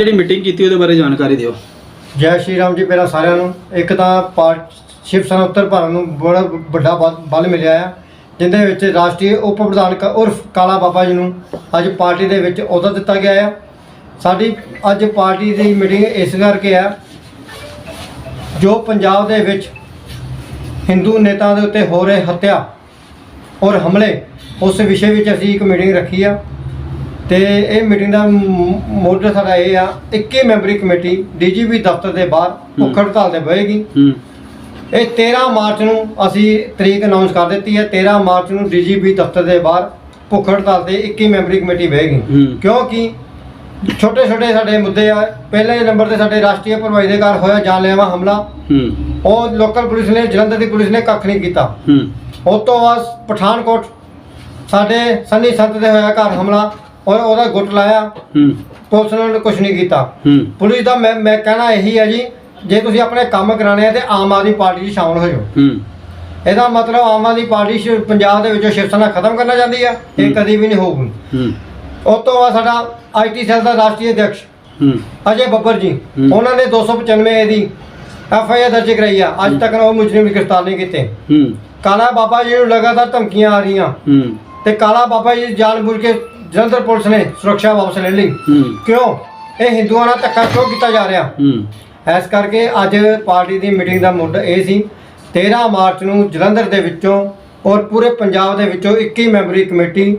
ਜਿਹੜੀ ਮੀਟਿੰਗ ਕੀਤੀ ਉਹਦੇ ਬਾਰੇ ਜਾਣਕਾਰੀ ਦਿਓ। ਜੈ ਸ਼੍ਰੀ ਰਾਮ ਜੀ ਪਹਿਲਾਂ ਸਾਰਿਆਂ ਨੂੰ। ਇੱਕ ਤਾਂ ਪਾਰਟ ਸ਼ਿਵ ਸੈਨਾ ਉੱਤਰ ਭਾਰਤ ਨੂੰ ਬੜਾ ਵੱਡਾ ਬਲ- ਬਲ ਮਿਲਿਆ ਆ, ਜਿੰਦੇ ਵਿੱਚ ਰਾਸ਼ਟਰੀ ਉਪ ਪ੍ਰਧਾਨ ਕ- ਉਰਫ ਕਾਲਾ ਬਾਬਾ ਜੀ ਨੂੰ ਅੱਜ ਪਾਰਟੀ ਦੇ ਵਿੱਚ ਅਹੁਦਾ ਦਿੱਤਾ ਗਿਆ ਆ। ਸਾਡੀ ਅੱਜ ਪਾਰਟੀ ਦੀ ਮੀਟਿੰਗ ਇਸ ਕਰਕੇ ਆ, ਜੋ ਪੰਜਾਬ ਦੇ ਵਿੱਚ ਹਿੰਦੂ ਨੇਤਾ ਦੇ ਉੱਤੇ ਹੋ ਰਹੇ ਹੱਤਿਆ ਔਰ ਹਮਲੇ, ਉਸ ਵਿਸ਼ੇ ਵਿੱਚ ਅਸੀਂ ਇੱਕ ਮੀਟਿੰਗ ਰੱਖੀ ਆ। ਤੇ ਇਹ ਮੀਟਿੰਗ ਦਾ ਮੋਢਾ ਸਾਡਾ ਇਹ ਆ 21 ਮੈਂਬਰੀ ਕਮੇਟੀ ਡੀਜੀਪੀ ਦਫ਼ਤਰ ਦੇ ਬਾਹਰ ਭੁੱਖ ਹੜਤਾਲ ਤੇ ਬਹੇਗੀ। ਇਹ 13 ਮਾਰਚ ਨੂੰ ਅਸੀਂ ਤਰੀਕ ਅਨਾਉਂਸ ਕਰ ਦਿੱਤੀ ਹੈ 13 ਮਾਰਚ ਨੂੰ ਡੀਜੀਪੀ ਦਫ਼ਤਰ ਦੇ ਬਾਹਰ ਭੁੱਖ ਹੜਤਾਲ ਤੇ 21 ਮੈਂਬਰੀ ਕਮੇਟੀ ਬਹੇਗੀ। ਕਿਉਂਕਿ ਛੋਟੇ ਛੋਟੇ ਸਾਡੇ ਮੁੱਦੇ ਆ ਪਹਿਲੇ ਨੰਬਰ ਤੇ ਸਾਡੇ ਰਾਸ਼ਟਰੀ ਪ੍ਰਭਾਈ ਦੇ ਘਰ ਹੋਇਆ ਜਾਨਲੇਵਾ ਹਮਲਾ। ਉਹ ਲੋਕਲ ਪੁਲਿਸ ਨੇ ਜਲੰਧਰ ਦੀ ਪੁਲਿਸ ਨੇ ਕੱਖ ਨਹੀਂ ਕੀਤਾ। ਉਸ ਤੋਂ ਬਾਅਦ ਪਠਾਨਕੋਟ ਸਾਡੇ ਸੰਨੀ ਸੰਤ ਦੇ ਹੋਇਆ ਘਰ ਹਮਲਾ। ਔਰ ਉਹਦਾ ਗੁੱਟ ਲਾਇਆ। ਹੂੰ। ਪੁਲਿਸ ਨੇ ਕੁਝ ਨਹੀਂ ਕੀਤਾ। ਹੂੰ। ਪੁਲਿਸ ਦਾ ਮੈਂ ਮੈਂ ਕਹਿਣਾ ਇਹੀ ਹੈ ਜੀ ਜੇ ਤੁਸੀਂ ਆਪਣੇ ਕੰਮ ਕਰਾਣੇ ਆ ਤੇ ਆਮ ਆਦਮੀ ਪਾਰਟੀ 'ਚ ਸ਼ਾਮਲ ਹੋ ਜਾਓ। ਹੂੰ। ਇਹਦਾ ਮਤਲਬ ਆਮ ਆਦਮੀ ਪਾਰਟੀ ਸ਼- ਪੰਜਾਬ ਦੇ ਵਿੱਚੋਂ ਸ਼ਿਵ ਸੈਨਾ ਖਤਮ ਕਰਨਾ ਚਾਹੁੰਦੀ ਆ ਇਹ। ਕਦੀ ਵੀ ਨਹੀਂ ਹੋਊਗੀ। ਹੂੰ। ਉਸ ਤੋਂ ਬਾਅਦ ਸਾਡਾ ਆਈਟੀ ਸੈੱਲ ਦਾ ਰਾਸ਼ਟਰੀ ਅਧਿਕਸ਼ ਹੂੰ। ਅਜੇ ਬੱਬਰ ਜੀ ਹੂੰ। ਉਹਨਾਂ ਨੇ 295 ਦੀ ਐਫ ਆਈ ਆਰ ਦਰਜ ਕਰਾਈ ਆ। ਅੱਜ ਤੱਕ ਉਹ ਮੁਜਰਮ ਗ੍ਰਿਫਤਾਰ ਨਹੀਂ ਕੀਤੇ। ਹੂੰ। ਕਾਲਾ ਬਾਬਾ ਜੀ ਨੂੰ ਲਗਾਤਾਰ ਧਮਕੀਆਂ ਆ ਰਹੀਆਂ। ਹੂੰ। ਤੇ ਕਾਲਾ ਬਾਬਾ ਜੀ ਜਾਣਬੁੱਝ ਕੇ ਜਲੰਧਰ ਪੁਲਿਸ ਨੇ ਸੁਰੱਖਿਆ ਵਾਪਸ ਲੈ ਲਈ। ਹੂੰ। ਕਿਉਂ? ਇਹ ਹਿੰਦੂਆਂ ਨਾਲ ਧੱਕਾ ਕਿਉਂ ਕੀਤਾ ਜਾ ਰਿਹਾ? ਹੂੰ। ਇਸ ਕਰਕੇ ਅੱਜ ਪਾਰਟੀ ਦੀ ਮੀਟਿੰਗ ਦਾ ਮੁੱਢ ਇਹ ਸੀ 13 ਮਾਰਚ ਨੂੰ ਜਲੰਧਰ ਦੇ ਵਿੱਚੋਂ ਔਰ ਪੂਰੇ ਪੰਜਾਬ ਦੇ ਵਿੱਚੋਂ 21 ਮੈਂਬਰੀ ਕਮੇਟੀ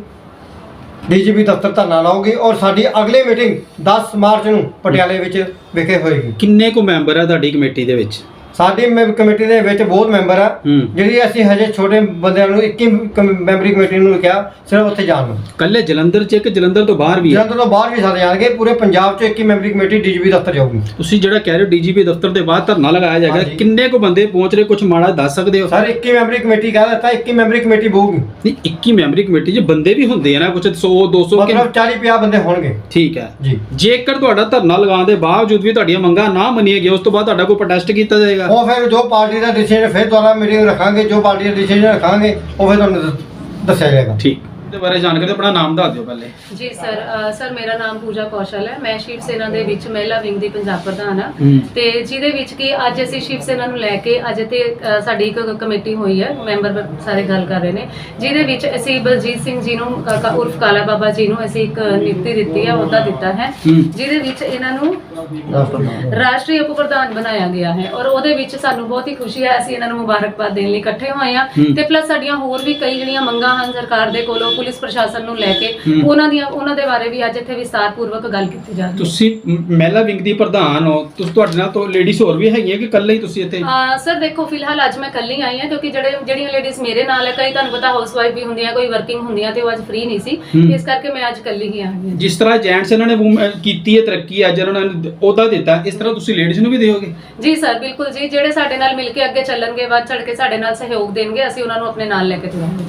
ਡੀਜੀਪੀ ਦਫ਼ਤਰ ਧਰਨਾ ਲਾਉਗੀ ਔਰ ਸਾਡੀ ਅਗਲੀ ਮੀਟਿੰਗ 10 ਮਾਰਚ ਨੂੰ ਪਟਿਆਲੇ ਵਿੱਚ ਵਿਖੇ ਹੋਏਗੀ। ਕਿੰਨੇ ਕੁ ਮੈਂਬਰ ਆ ਤੁਹਾਡੀ ਕਮੇਟੀ ਦੇ ਵਿੱਚ? ਸਾਡੀ ਕਮੇਟੀ ਦੇ ਵਿੱਚ ਬਹੁਤ ਮੈਂਬਰ ਆ। ਜਿਹੜੀ ਅਸੀਂ ਹਜੇ ਛੋਟੇ ਬੰਦਿਆਂ ਨੂੰ 21 ਕਮ- ਮੈਂਬਰੀ ਕਮੇਟੀ ਨੂੰ ਕਿਹਾ ਸਿਰਫ ਉੱਥੇ ਜਾਣ ਨੂੰ। ਕੱਲੇ ਜਲੰਧਰ ਚ ਇੱਕ ਜਲੰਧਰ ਤੋਂ ਬਾਹਰ ਵੀ ਜਲੰਧਰ ਤੋਂ ਬਾਹਰ ਵੀ ਸਾਰੇ ਜਾਣਗੇ ਪੂਰੇ ਪੰਜਾਬ 'ਚ 21 ਮੈਂਬਰੀ ਕਮੇਟੀ ਡੀਜੀਪੀ ਦਫ਼ਤਰ ਜਾਊਗੀ। ਤੁਸੀਂ ਜਿਹੜਾ ਕਹਿ ਰਹੇ ਹੋ ਡੀਜੀਪੀ ਦਫ਼ਤਰ ਦੇ ਬਾਹਰ ਧਰਨਾ ਲਗਾਇਆ ਜਾਏਗਾ। ਕਿੰਨੇ ਕੁ ਬੰਦੇ ਪਹੁੰਚ ਰਹੇ? ਕੁਝ ਮਾੜਾ ਦੱਸ ਸਕਦੇ ਹੋ? ਸਰ 21 ਮੈਂਬਰੀ ਕਮੇਟੀ ਕਹਿ ਦਿੱਤਾ 21 ਮੈਂਬਰੀ ਕਮੇਟੀ ਬਹੂਗੀ ਨਹੀਂ 21 ਮੈਂਬਰੀ ਕਮੇਟੀ 'ਚ ਬੰਦੇ ਵੀ ਹੁੰਦੇ ਆ ਨਾ ਕੁਝ 100 200 ਕਿ ਮਤਲਬ 40 50 ਬੰਦੇ ਹੋਣਗੇ। ਠੀਕ ਹੈ। ਜੀ। ਜੇਕਰ ਤੁਹਾਡਾ ਧਰਨਾ ਲਗਾਉਣ ਦੇ ਬਾਵਜੂਦ ਵੀ ਤੁਹਾਡੀਆਂ ਮੰਗਾਂ ਨਾ ਮੰਨੀਆਂ ਗਈਆਂ ਉਸ ਤੋਂ ਬਾਅਦ ਤੁਹਾਡਾ ਕੋਈ ਪ੍ਰੋਟੈਸਟ ਕੀਤਾ ਜਾਏਗਾ? ਉਹ ਫਿਰ ਜੋ ਪਾਰਟੀ ਦਾ ਡਿਸੀਜਨ ਫਿਰ ਦੁਬਾਰਾ ਮੀਟਿੰਗ ਰੱਖਾਂਗੇ, ਜੋ ਪਾਰਟੀ ਦਾ ਡਿਸੀਜਨ ਰੱਖਾਂਗੇ, ਉਹ ਫਿਰ ਤੁਹਾਨੂੰ ਦੱਸਿਆ ਜਾਏਗਾ। ਠੀਕ। ਇਹਦੇ ਬਾਰੇ ਜਾਣਕਾਰੀ ਆਪਣਾ ਨਾਮ ਦੱਸ ਦਿਓ ਪਹਿਲੇ। ਜੀ ਸਰ ਅ, ਸਰ ਮੇਰਾ ਨਾਮ ਪੂਜਾ ਕੌਸ਼ਲ ਹੈ। ਮੈਂ ਸ਼ਿਵ ਸੈਨਾ ਦੇ ਵਿੱਚ ਮਹਿਲਾ ਵਿੰਗ ਦੀ ਪੰਜਾਬ ਪ੍ਰਧਾਨ ਹਾਂ। ਹੂੰ। ਤੇ ਜਿਹਦੇ ਵਿੱਚ ਕਿ ਅੱਜ ਅਸੀਂ ਸ਼ਿਵ ਸੈਨਾ ਨੂੰ ਲੈ ਕੇ ਅੱਜ ਤੇ ਅ, ਸਾਡੀ ਇੱਕ ਕਮੇਟੀ ਹੋਈ ਹੈ। ਮੈਂਬਰ ਸਾਰੇ ਗੱਲ ਕਰ ਰਹੇ ਨੇ। ਜਿਹਦੇ ਵਿੱਚ ਅਸੀਂ ਬਲਜੀਤ ਸਿੰਘ ਜੀ ਨੂੰ ਕ- ਉਰਫ ਕਾਲਾ ਬਾਬਾ ਜੀ ਨੂੰ ਅਸੀਂ ਇੱਕ ਨਿਯੁਕਤੀ ਦਿੱਤੀ ਹੈ ਅਹੁਦਾ ਦਿੱਤਾ ਹੈ। ਹੂੰ। ਜਿਹਦੇ ਵਿੱਚ ਇਹਨਾਂ ਨੂੰ ਰਾਸ਼ਟਰੀ ਉਪ ਪ੍ਰਧਾਨ ਬਣਾਇਆ ਗਿਆ ਹੈ। ਔਰ ਉਹਦੇ ਵਿੱਚ ਸਾਨੂੰ ਬਹੁਤ ਹੀ ਖੁਸ਼ੀ ਹੈ ਅਸੀਂ ਇਹਨਾਂ ਨੂੰ ਮੁਬਾਰਕਬਾਦ ਦੇਣ ਲਈ ਇਕੱਠੇ ਹੋਏ ਹਾਂ। ਹੂੰ। ਤੇ ਪਲੱਸ ਸਾਡੀਆਂ ਹੋਰ ਵੀ ਕਈ ਜਿਹੜੀਆਂ ਮੰਗਾਂ ਹਨ ਸਰਕਾਰ ਦੇ ਕੋਲੋਂ ਪੁਲਿਸ ਪ੍ਰਸ਼ਾਸਨ ਨੂੰ ਲੈ ਕੇ। ਉਹਨਾਂ ਦੀਆਂ ਉਹਨਾਂ ਦੇ ਬਾਰੇ ਵੀ ਅੱਜ ਇੱਥੇ ਵਿਸਤਾਰਪੂਰਵਕ ਗੱਲ ਕੀਤੀ ਜਾ ਰਹੀ ਹੈ। ਤੁਸੀਂ ਮਹਿਲਾ ਵਿੰਗ ਦੀ ਪ੍ਰਧਾਨ ਹੋ ਤੁਸੀਂ ਤੁਹਾਡੇ ਨਾਲ ਤੋਂ ਲੇਡੀਜ਼ ਹੋਰ ਵੀ ਹੈਗੀਆਂ ਕਿ ਇਕੱਲੇ ਹੀ ਤੁਸੀਂ ਇੱਥੇ? ਆ ਸਰ ਦੇਖੋ ਫਿਲਹਾਲ ਅੱਜ ਮੈਂ ਕੱਲੀ ਆਈ ਹਾਂ ਕਿਉਂਕਿ ਜਿਹੜੇ ਜਿਹੜੀਆਂ ਲੇਡੀਜ਼ ਮੇਰੇ ਨਾਲ ਹੈ ਕਈ ਤੁਹਾਨੂੰ ਪਤਾ ਹਾਊਸਵਾਈਫ ਵੀ ਹੁੰਦੀਆਂ ਕੋਈ ਵਰਕਿੰਗ ਹੁੰਦੀਆਂ ਤੇ ਉਹ ਅੱਜ ਫ੍ਰੀ ਨਹੀਂ ਸੀ। ਇਸ ਕਰਕੇ ਮੈਂ ਅੱਜ ਕੱਲੀ ਹੀ ਆਈ ਹਾਂ। ਜਿਸ ਤਰ੍ਹਾਂ ਜੈਂਟਸ ਇਹਨਾਂ ਨੇ ਵੂਮ- ਕੀਤੀ ਹੈ ਤਰੱਕੀ ਅੱਜ ਇਹਨਾਂ ਨੇ ਉਹਦਾ ਦਿੱਤਾ ਇਸ ਤਰ੍ਹਾਂ ਤੁਸੀਂ ਲੇਡੀਜ਼ ਨੂੰ ਵੀ ਦਿਓਗੇ? ਜੀ ਸਰ ਬਿਲਕੁਲ ਜੀ ਜਿਹੜੇ ਸਾਡੇ ਨਾਲ ਮਿਲ ਕੇ ਅੱਗੇ ਚੱਲਣਗੇ ਵੱਧ ਚੜ ਕੇ ਸਾਡੇ ਨਾਲ ਸਹਿਯੋਗ ਦੇਣਗੇ ਅਸੀਂ ਉਹਨਾਂ ਨੂੰ ਆਪਣੇ ਨਾਲ ਲੈ ਕੇ ਤੁਰਾਂਗੇ